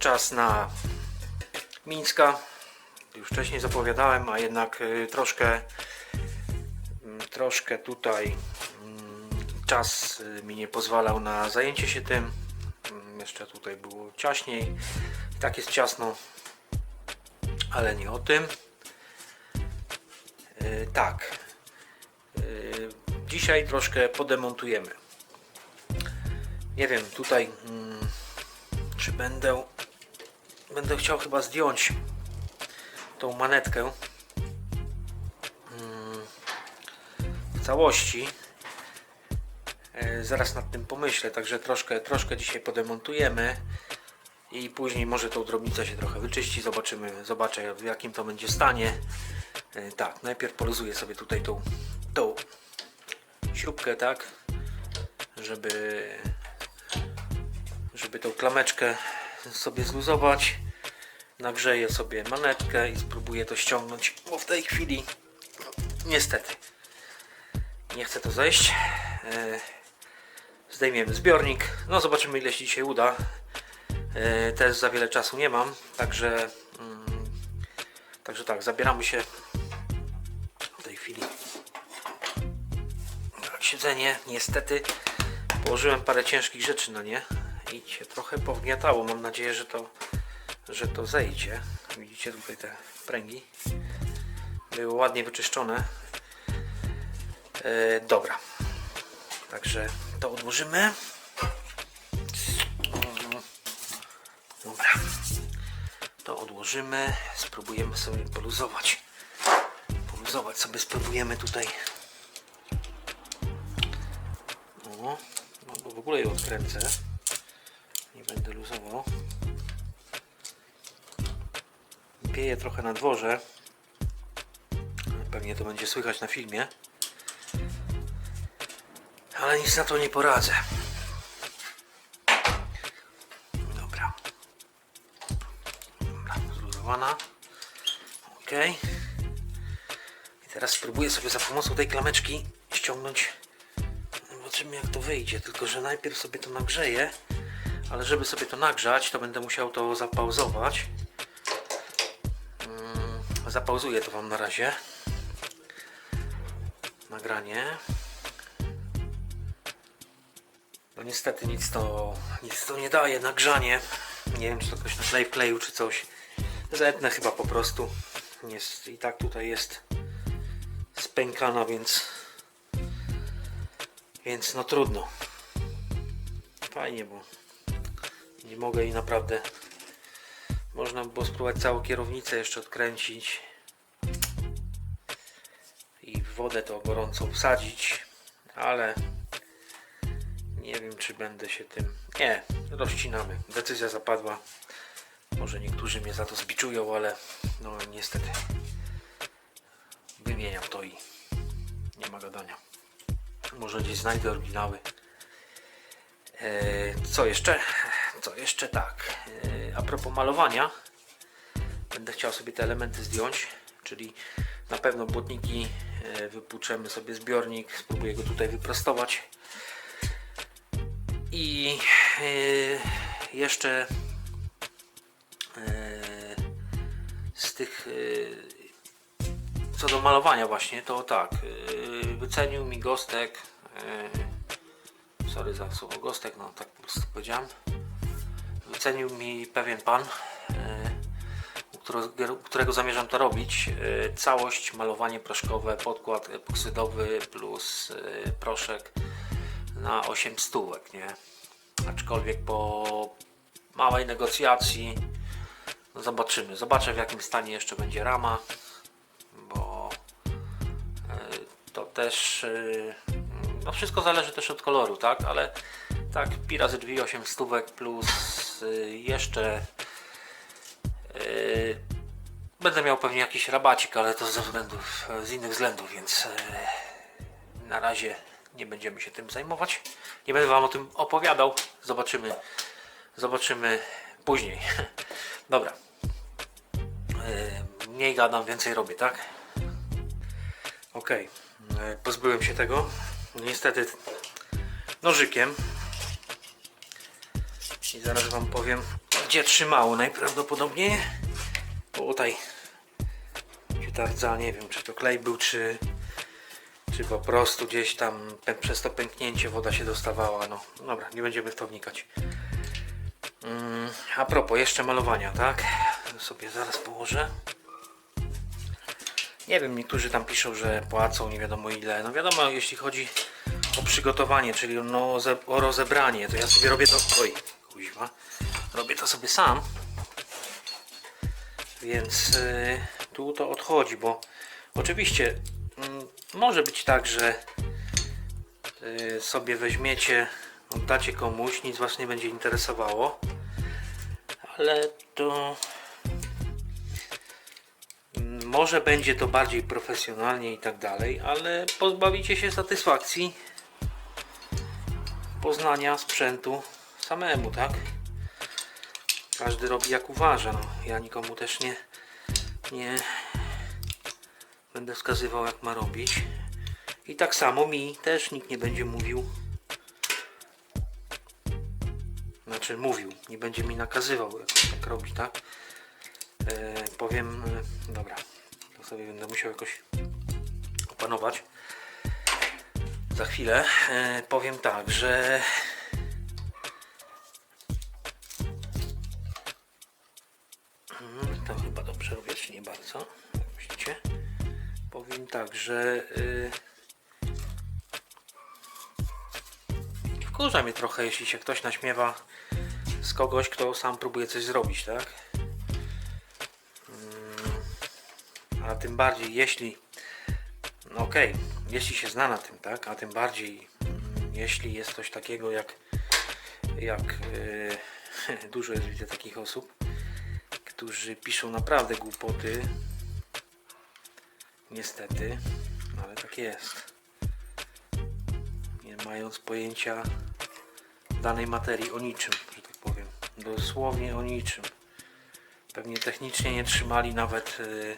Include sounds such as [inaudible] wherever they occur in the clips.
Czas na Mińska. Już wcześniej zapowiadałem, a jednak y, troszkę mm, troszkę tutaj mm, czas y, mi nie pozwalał na zajęcie się tym. Mm, Jeszcze tutaj było ciaśniej. Tak jest ciasno, ale nie o tym. Y, Tak. Dzisiaj troszkę podemontujemy. Nie wiem, tutaj czy będę będę chciał chyba zdjąć tą manetkę mm, w całości. E, Zaraz nad tym pomyślę, także troszkę, troszkę dzisiaj podemontujemy i później może tą drobnicę się trochę wyczyści, zobaczymy, zobaczę w jakim to będzie stanie. E, Tak, najpierw poluzuję sobie tutaj tą, tą śrubkę, tak, żeby żeby tą klameczkę sobie zluzować. Nagrzeję sobie manetkę i spróbuję to ściągnąć, bo w tej chwili no, niestety nie chce to zejść. E, Zdejmiemy zbiornik. No zobaczymy ile się dzisiaj uda. E, Też za wiele czasu nie mam, także mm, także tak, zabieramy się w tej chwili na siedzenie. Niestety położyłem parę ciężkich rzeczy na nie i się trochę powgniatało. Mam nadzieję, że to, że to zejdzie. Widzicie tutaj te pręgi. Były ładnie wyczyszczone. E, dobra. Także to odłożymy. Dobra. To odłożymy. Spróbujemy sobie poluzować. Poluzować sobie spróbujemy tutaj. O, no bo w ogóle je odkręcę. Będę luzował. Pieje trochę na dworze. Pewnie to będzie słychać na filmie. Ale nic na to nie poradzę. Dobra. Dobra, zluzowana. Ok. I teraz spróbuję sobie za pomocą tej klameczki ściągnąć. Zobaczymy jak to wyjdzie. Tylko, że najpierw sobie to nagrzeję. Ale żeby sobie to nagrzać, to będę musiał to zapauzować. Mm, Zapauzuję to Wam na razie. Nagranie. No niestety nic to, nic to nie daje, nagrzanie. Nie wiem, czy to ktoś na klej wkleił, czy coś. Zetnę chyba po prostu. Jest, I tak tutaj jest spękana, więc więc no trudno. Fajnie, bo nie mogę i naprawdę można by było spróbować całą kierownicę jeszcze odkręcić i w wodę to gorącą wsadzić, ale nie wiem czy będę się tym... Nie, rozcinamy. Decyzja zapadła. Może niektórzy mnie za to zbiczują, ale no niestety wymieniam to i nie ma gadania. Może gdzieś znajdę oryginały. E, Co jeszcze? Co jeszcze tak. E, A propos malowania, będę chciał sobie te elementy zdjąć, czyli na pewno błotniki e, wypłuczemy sobie zbiornik, spróbuję go tutaj wyprostować. I e, jeszcze z tych co do malowania właśnie, to tak, wycenił mi Gostek, sorry za słowo Gostek, no tak po prostu powiedziałem, wycenił mi pewien pan, u którego, zamierzam to robić, yy, całość, malowanie proszkowe, podkład epoksydowy plus yy, proszek na 8 stówek, nie? Aczkolwiek po małej negocjacji no zobaczymy, zobaczę w jakim stanie jeszcze będzie rama bo e, to też e, no wszystko zależy też od koloru, tak, ale tak pi razy drzwi 8 stówek plus e, jeszcze e, będę miał pewnie jakiś rabacik, ale to ze względów, z innych względów, więc e, na razie nie będziemy się tym zajmować. Nie będę Wam o tym opowiadał. Zobaczymy, zobaczymy później. [laughs] Dobra. E, Mniej gadam, więcej robię, tak? Ok, pozbyłem się tego. Niestety nożykiem. I zaraz Wam powiem, będzie trzymało najprawdopodobniej. Bo tutaj się ta rdza, nie wiem czy to klej był, czy, czy po prostu gdzieś tam przez to pęknięcie woda się dostawała. No dobra, nie będziemy w to wnikać. Mm, a propos jeszcze malowania, tak? Sobie zaraz położę. Nie wiem, niektórzy tam piszą, że płacą nie wiadomo ile. No wiadomo, jeśli chodzi o przygotowanie, czyli no, o rozebranie, to ja sobie robię to. Oj, Robię to sobie sam. Więc y, tu to odchodzi, bo oczywiście mm, może być tak, że y, sobie weźmiecie, oddacie komuś, nic was nie będzie interesowało, ale to mm, może będzie to bardziej profesjonalnie i tak dalej, ale pozbawicie się satysfakcji poznania sprzętu samemu, tak? Każdy robi jak uważa. No. Ja nikomu też nie, nie będę wskazywał jak ma robić. I tak samo mi też nikt nie będzie mówił. Znaczy mówił, nie będzie mi nakazywał jak tak robi, tak? E, powiem, e, dobra, to sobie będę musiał jakoś opanować. Za chwilę e, powiem tak, że bardzo? Jak myślicie? Powiem tak, że yy... wkurza mnie trochę, jeśli się ktoś naśmiewa z kogoś, kto sam próbuje coś zrobić, tak? Mm, A tym bardziej, jeśli no okej, jeśli się zna na tym, tak? A tym bardziej, mm, jeśli jest coś takiego jak jak yy, [laughs] dużo jest widzę takich osób, którzy piszą naprawdę głupoty. Niestety, no ale tak jest. Nie mając pojęcia danej materii o niczym, że tak powiem. Dosłownie o niczym. Pewnie technicznie nie trzymali nawet y,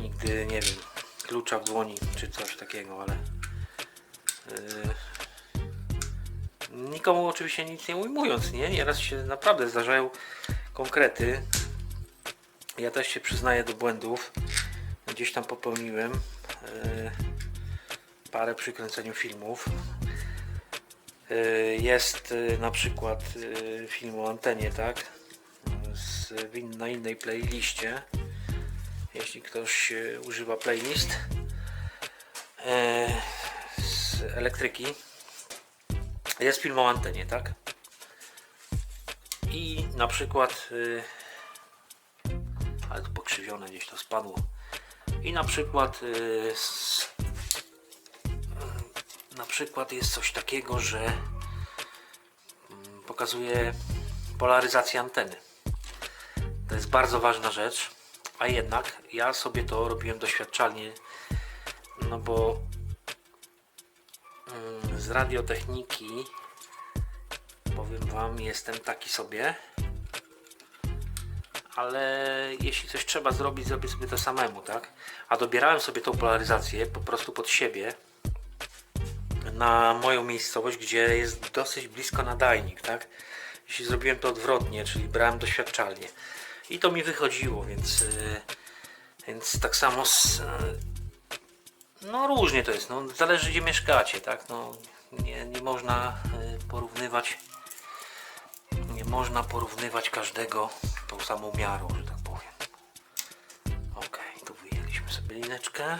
nigdy, nie wiem, klucza w dłoni czy coś takiego, ale y, nikomu oczywiście nic nie ujmując, nie? Nieraz się naprawdę zdarzają konkrety. Ja też się przyznaję do błędów. Gdzieś tam popełniłem e, parę przy kręceniu filmów. E, Jest e, na przykład film o antenie, tak? Z, na innej playliście. Jeśli ktoś używa playlist z elektryki, jest film o antenie, tak? I na przykład, y, ale to pokrzywione gdzieś to spadło. I na przykład, y, y, na przykład jest coś takiego, że mm, pokazuje polaryzację anteny. To jest bardzo ważna rzecz, a jednak ja sobie to robiłem doświadczalnie, no bo mm, z radiotechniki powiem wam, jestem taki sobie. Ale jeśli coś trzeba zrobić, zrobię sobie to samemu, tak? A dobierałem sobie tą polaryzację po prostu pod siebie na moją miejscowość, gdzie jest dosyć blisko nadajnik, tak? Jeśli zrobiłem to odwrotnie, czyli brałem doświadczalnie. I to mi wychodziło, więc, yy, więc tak samo z, yy, no różnie to jest, no zależy gdzie mieszkacie, tak? No nie, nie można yy, porównywać nie można porównywać każdego tą samą miarą, że tak powiem. Ok, tu wyjęliśmy sobie lineczkę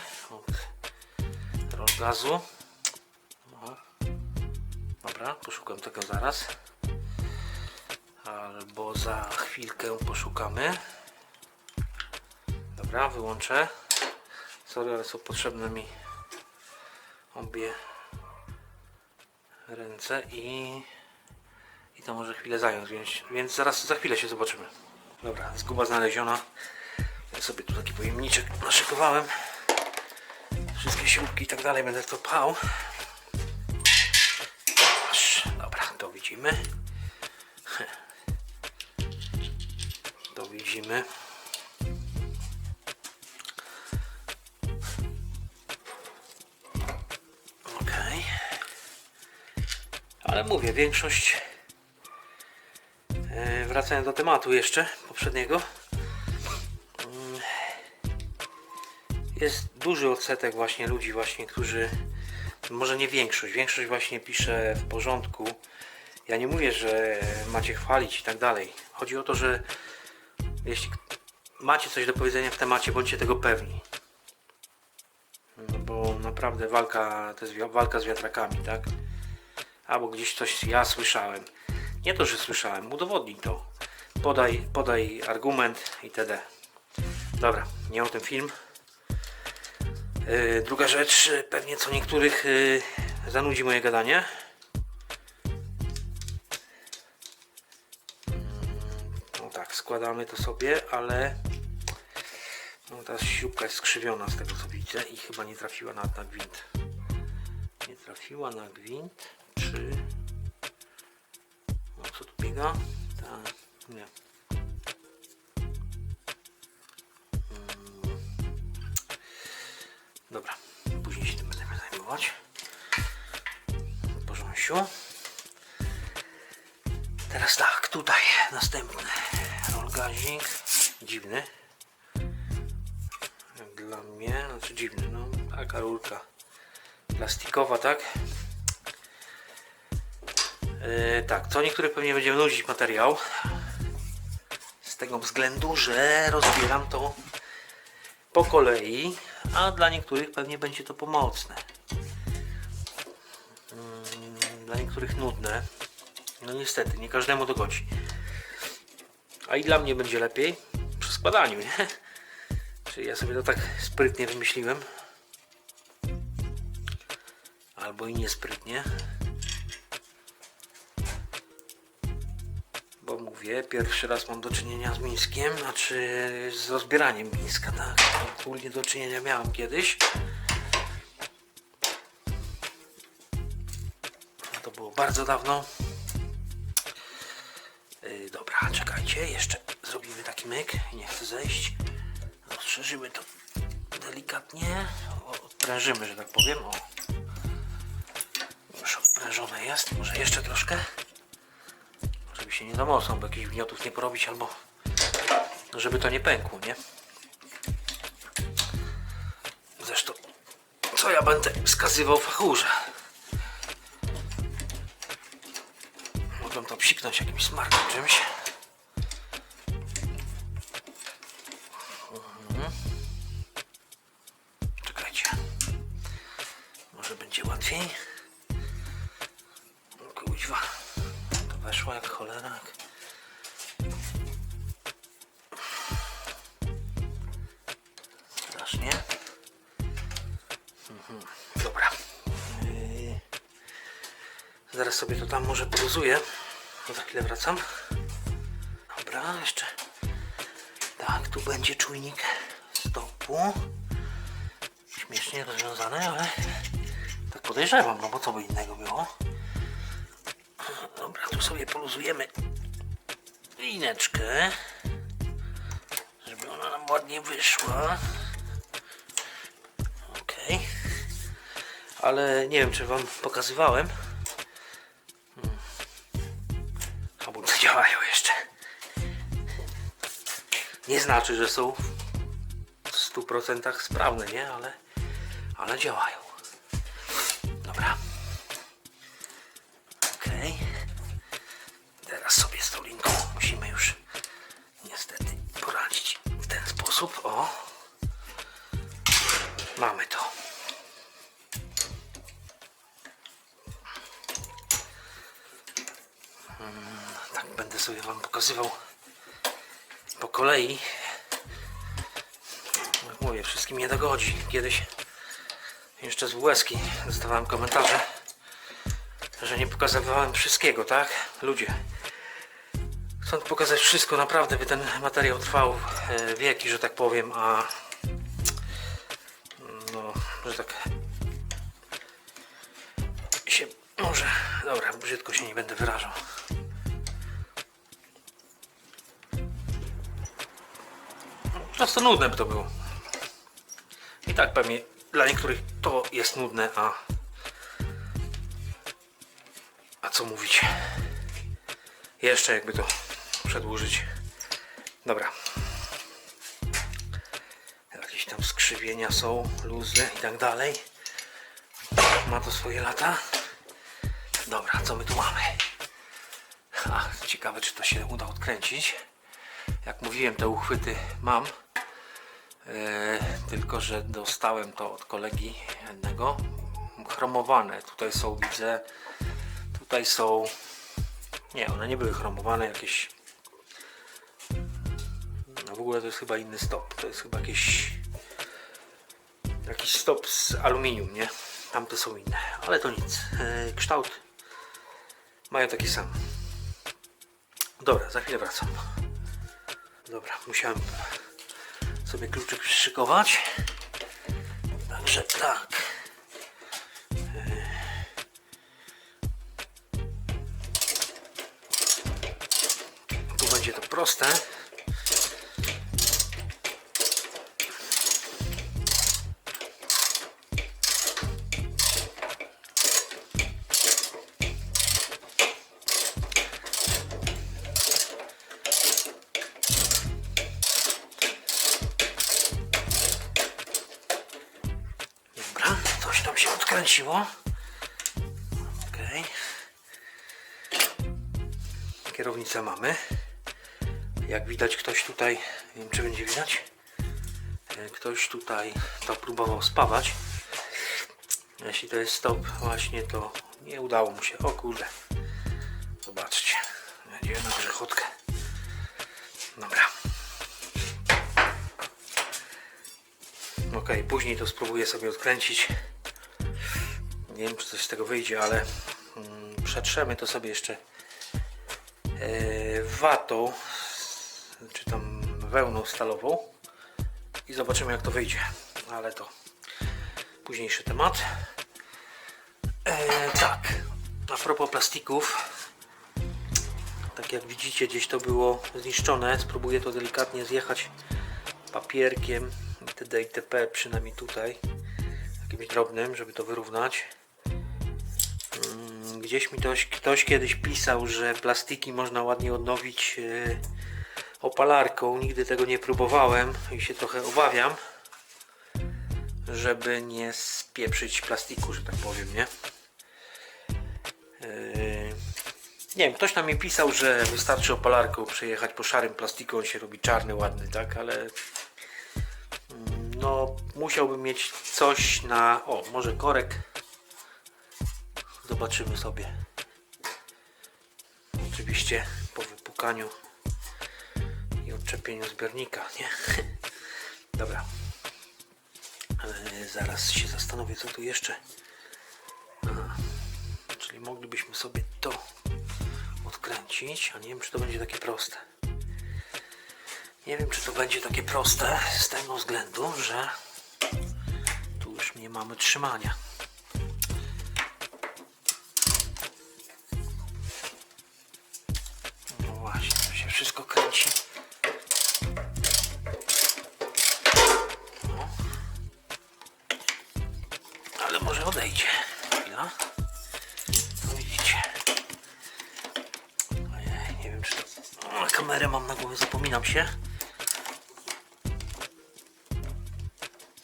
od gazu. No. Dobra, poszukam tego zaraz. Albo za chwilkę poszukamy. Dobra, wyłączę. Sorry, ale są potrzebne mi obie ręce i i to może chwilę zająć, więc, więc zaraz za chwilę się zobaczymy. Dobra, zguba znaleziona. Ja sobie tu taki pojemniczek naszykowałem. Wszystkie śrubki i tak dalej będę to pchał. Dobra, to widzimy. [laughs] To widzimy. Ale mówię, większość Wracając do tematu jeszcze poprzedniego. Mm, Jest duży odsetek właśnie ludzi właśnie, którzy może nie większość, większość właśnie pisze w porządku. Ja nie mówię, że macie chwalić i tak dalej. Chodzi o to, że jeśli macie coś do powiedzenia w temacie, bądźcie tego pewni. No bo naprawdę walka to jest walka z wiatrakami, tak? Albo gdzieś coś ja słyszałem. Nie to, że słyszałem, udowodnij to. Podaj, podaj argument itd. Dobra, nie o tym film. Yy, druga rzecz, yy, pewnie co niektórych yy, zanudzi moje gadanie. No tak, składamy to sobie, ale no ta śrubka jest skrzywiona z tego co widzę i chyba nie trafiła na, na gwint. Nie trafiła na gwint, czy... No? Tak, nie. Mm. Dobra, później się tym będziemy zajmować. W porządku. Teraz tak, tutaj następny rollgazik. Dziwny. Dla mnie, znaczy dziwny, no taka rurka plastikowa, tak? Co niektórych pewnie będzie nudzić materiał. Z tego względu, że rozbieram to po kolei, a dla niektórych pewnie będzie to pomocne. Mm, Dla niektórych nudne. No niestety, nie każdemu dogodzi. A i dla mnie będzie lepiej przy składaniu, nie? Czyli ja sobie to tak sprytnie wymyśliłem. Albo i niesprytnie. Pierwszy raz mam do czynienia z mińskiem, znaczy z rozbieraniem mińska, tak? Ogólnie do czynienia miałem kiedyś. No to było bardzo dawno. Yy, dobra, czekajcie, jeszcze zrobimy taki myk. Nie chcę zejść. Rozszerzymy to delikatnie. Odprężymy, że tak powiem. O. Już odprężone jest. Może jeszcze troszkę. Żeby się nie za mocno, bo jakichś gniotów nie porobić, albo żeby to nie pękło, nie? Zresztą, co ja będę wskazywał fachurze? Mogę to psiknąć jakimś smartem czymś. Strasznie. Mhm. Dobra. Yy. Zaraz sobie to tam może poluzuję. Za chwilę wracam. Dobra, jeszcze. Tak, tu będzie czujnik stopu. Śmiesznie rozwiązane, ale tak podejrzewam, no bo co by innego było. Dobra, tu sobie poluzujemy lineczkę, żeby ona nam ładnie wyszła. Ale nie wiem, czy wam pokazywałem. Hamulce [laughs] działają jeszcze. Nie znaczy, że są w 100% sprawne, nie? Ale, ale działają. Dobra. Okej. Teraz sobie z tą linką pokazywał po kolei. Jak mówię, wszystkim nie dogodzi. Kiedyś jeszcze z łezki dostawałem komentarze, że nie pokazywałem wszystkiego, tak? Ludzie. Chcą pokazać wszystko, naprawdę by ten materiał trwał e, wieki, że tak powiem, a no, że tak się może, dobra, brzydko się nie będę wyrażał. Prostu nudne by to było. I tak pewnie dla niektórych to jest nudne, a a co mówić? Jeszcze jakby to przedłużyć. Dobra. Jakieś tam skrzywienia są, luzy i tak dalej. Ma to swoje lata. Dobra, co my tu mamy? Ha, ciekawe, czy to się uda odkręcić. Jak mówiłem, te uchwyty mam. E, tylko, że dostałem to od kolegi jednego. Chromowane. Tutaj są, widzę, tutaj są. Nie, one nie były chromowane, jakieś. No w ogóle to jest chyba inny stop. To jest chyba jakiś. Jakiś stop z aluminium, nie? Tamte są inne, ale to nic. E, kształt mają taki sam. Dobra, za chwilę wracam. Dobra, musiałem sobie kluczyk przyszykować. Także tak. Tu będzie to proste. Się odkręciło. Okej. Kierownicę mamy. Jak widać, ktoś tutaj, nie wiem czy będzie widać, e, ktoś tutaj to próbował spawać. Jeśli to jest stop właśnie, to nie udało mu się. O kurde. Zobaczcie. Nadzieję na grzechotkę. Dobra. Ok, później to spróbuję sobie odkręcić. Nie wiem, czy coś z tego wyjdzie, ale mm, przetrzemy to sobie jeszcze e, watą, czy tam wełną stalową i zobaczymy, jak to wyjdzie. Ale to późniejszy temat. E, tak, a propos plastików, tak jak widzicie, gdzieś to było zniszczone. Spróbuję to delikatnie zjechać papierkiem itd. itp. przynajmniej tutaj jakimś drobnym, żeby to wyrównać. Gdzieś mi ktoś, ktoś kiedyś pisał, że plastiki można ładnie odnowić e, opalarką. Nigdy tego nie próbowałem i się trochę obawiam, żeby nie spieprzyć plastiku, że tak powiem, nie? Yy, nie wiem, ktoś tam mi pisał, że wystarczy opalarką przejechać po szarym plastiku, on się robi czarny, ładny, tak, ale mm, no musiałbym mieć coś na, o, może korek. Zobaczymy sobie. Oczywiście po wypukaniu i odczepieniu zbiornika, nie? [laughs] Dobra. Ale zaraz się zastanowię, co tu jeszcze. Aha. Czyli moglibyśmy sobie to odkręcić, a nie wiem, czy to będzie takie proste. Nie wiem, czy to będzie takie proste z tego względu, że tu już nie mamy trzymania. Może odejdzie. Chwila. No widzicie. Ojej, nie wiem czy to... O, kamerę mam na głowie, zapominam się.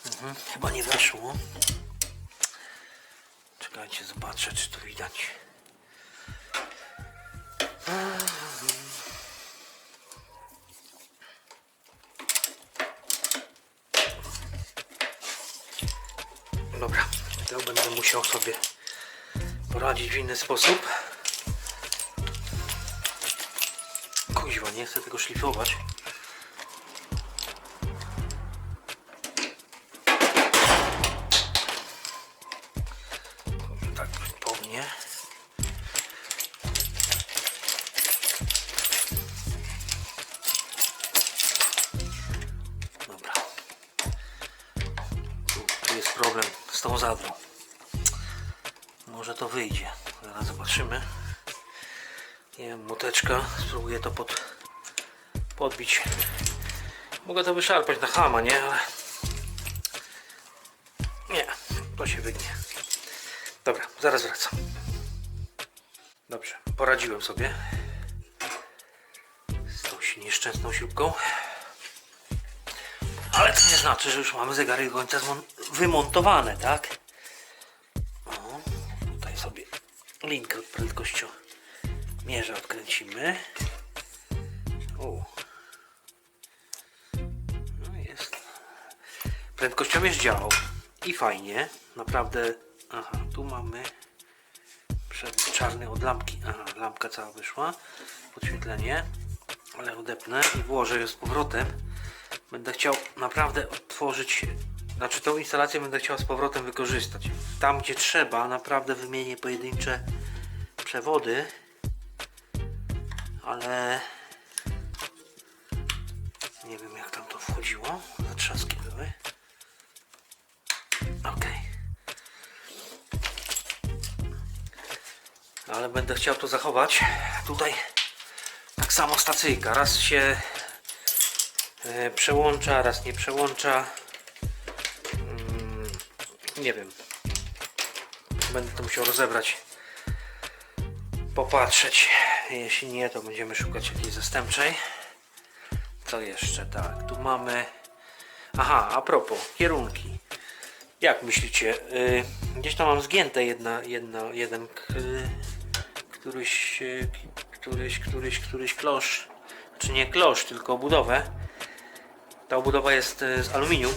Mhm, chyba nie weszło. Czekajcie, zobaczę czy tu widać. Musiał sobie poradzić w inny sposób. Kuźwa, nie chcę tego szlifować. Tak po. Dobra. Tu jest problem z tą zadrą. Może to wyjdzie. Zaraz zobaczymy. Nie wiem, muteczka. Spróbuję to pod, podbić. Mogę to wyszarpać na hama, nie? Ale... Nie, to się wygnie. Dobra, zaraz wracam. Dobrze, poradziłem sobie nieszczęsną śrubką. Ale to nie znaczy, że już mamy zegary do końca wymontowane, tak? Linkę od prędkościomierza odkręcimy. O. No jest. Prędkościomierz działał i fajnie, naprawdę. Aha, tu mamy przed czarny od lampki. Aha, lampka cała wyszła. Podświetlenie. Ale odepnę i włożę ją z powrotem. Będę chciał naprawdę otworzyć. Znaczy tą instalację będę chciał z powrotem wykorzystać. Tam gdzie trzeba, naprawdę wymienię pojedyncze przewody. Ale nie wiem jak tam to wchodziło. Zatrzaski były. Okej. Ale będę chciał to zachować. Tutaj tak samo stacyjka. Raz się e, przełącza, raz nie przełącza. Mm, nie wiem. Będę to musiał rozebrać. Popatrzeć. Jeśli nie, to będziemy szukać jakiejś zastępczej. Co jeszcze? Tak, tu mamy. Aha, a propos, kierunki. Jak myślicie? Y, gdzieś tam mam zgięte jedna, jedna, jeden któryś, y, któryś, któryś, któryś klosz. Czy nie klosz, tylko obudowę. Ta obudowa jest y, z aluminium.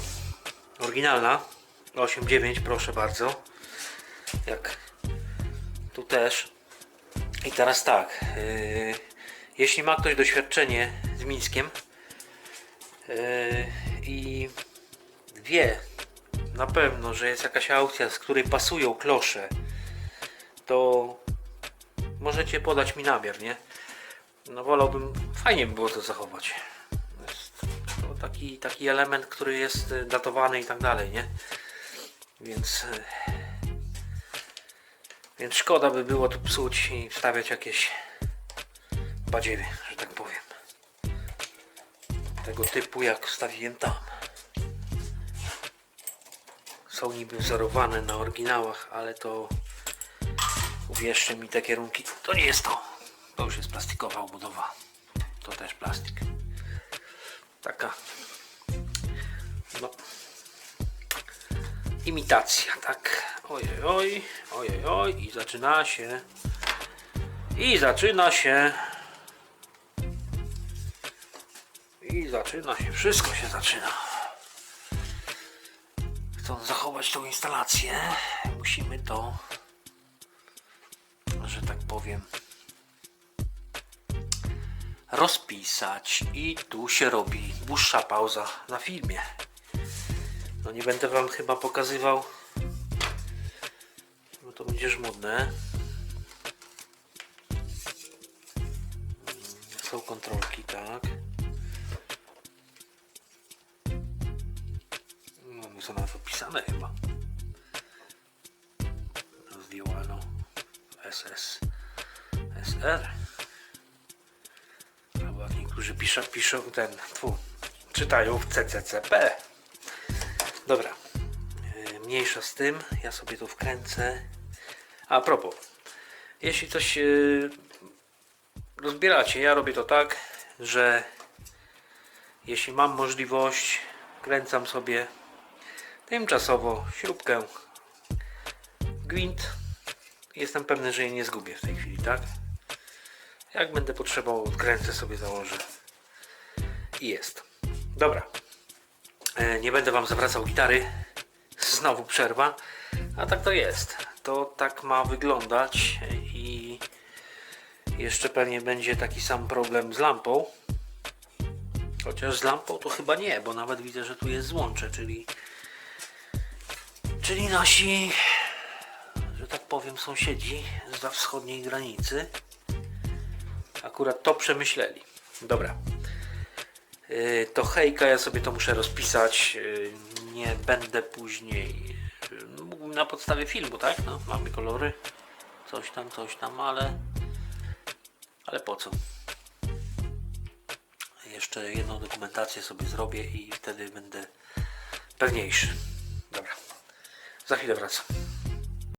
Oryginalna. 8,9 proszę bardzo. Jak tu też. I teraz tak. y, jeśli ma ktoś doświadczenie z Mińskiem y, i wie na pewno, że jest jakaś aukcja, z której pasują klosze, to możecie podać mi namiar, nie? No wolałbym, fajnie by było to zachować. Jest to taki, taki element, który jest datowany i tak dalej, nie? Więc, y, więc szkoda by było tu psuć i wstawiać jakieś badziewie, że tak powiem. Tego typu jak wstawiłem tam są niby wzorowane na oryginałach, ale to uwierzcie mi te kierunki, to nie jest to. To już jest plastikowa obudowa. To też plastik. Taka imitacja, tak. Ojej, oj, ojej, oj i zaczyna się. I zaczyna się. I zaczyna się, wszystko się zaczyna chcąc zachować tą instalację, musimy to, że tak powiem, rozpisać. I tu się robi dłuższa pauza na filmie. No nie będę Wam chyba pokazywał, bo to będzie żmudne. Są kontrolki, tak. No, są nawet opisane chyba. Rozdziałano SS SR. Albo jak niektórzy piszą, piszą ten, tfu, czytają w CCCP. Dobra. Yy, Mniejsza z tym, ja sobie tu wkręcę. A propos, jeśli coś yy, rozbieracie, ja robię to tak, że jeśli mam możliwość, kręcam sobie tymczasowo śrubkę gwint jestem pewny, że jej nie zgubię w tej chwili, tak? Jak będę potrzebował, odkręcę sobie, założę i jest. Dobra. E, Nie będę Wam zawracał gitary. Znowu przerwa. A tak to jest. To tak ma wyglądać i jeszcze pewnie będzie taki sam problem z lampą. Chociaż z lampą to chyba nie, bo nawet widzę, że tu jest złącze, czyli Czyli nasi, że tak powiem, sąsiedzi z wschodniej granicy akurat to przemyśleli. Dobra. Yy, To hejka, ja sobie to muszę rozpisać. Yy, Nie będę później. Mógłbym na podstawie filmu, tak? No, mamy kolory. Coś tam, coś tam, ale. Ale po co? Jeszcze jedną dokumentację sobie zrobię i wtedy będę pewniejszy. Dobra. Za chwilę wracam.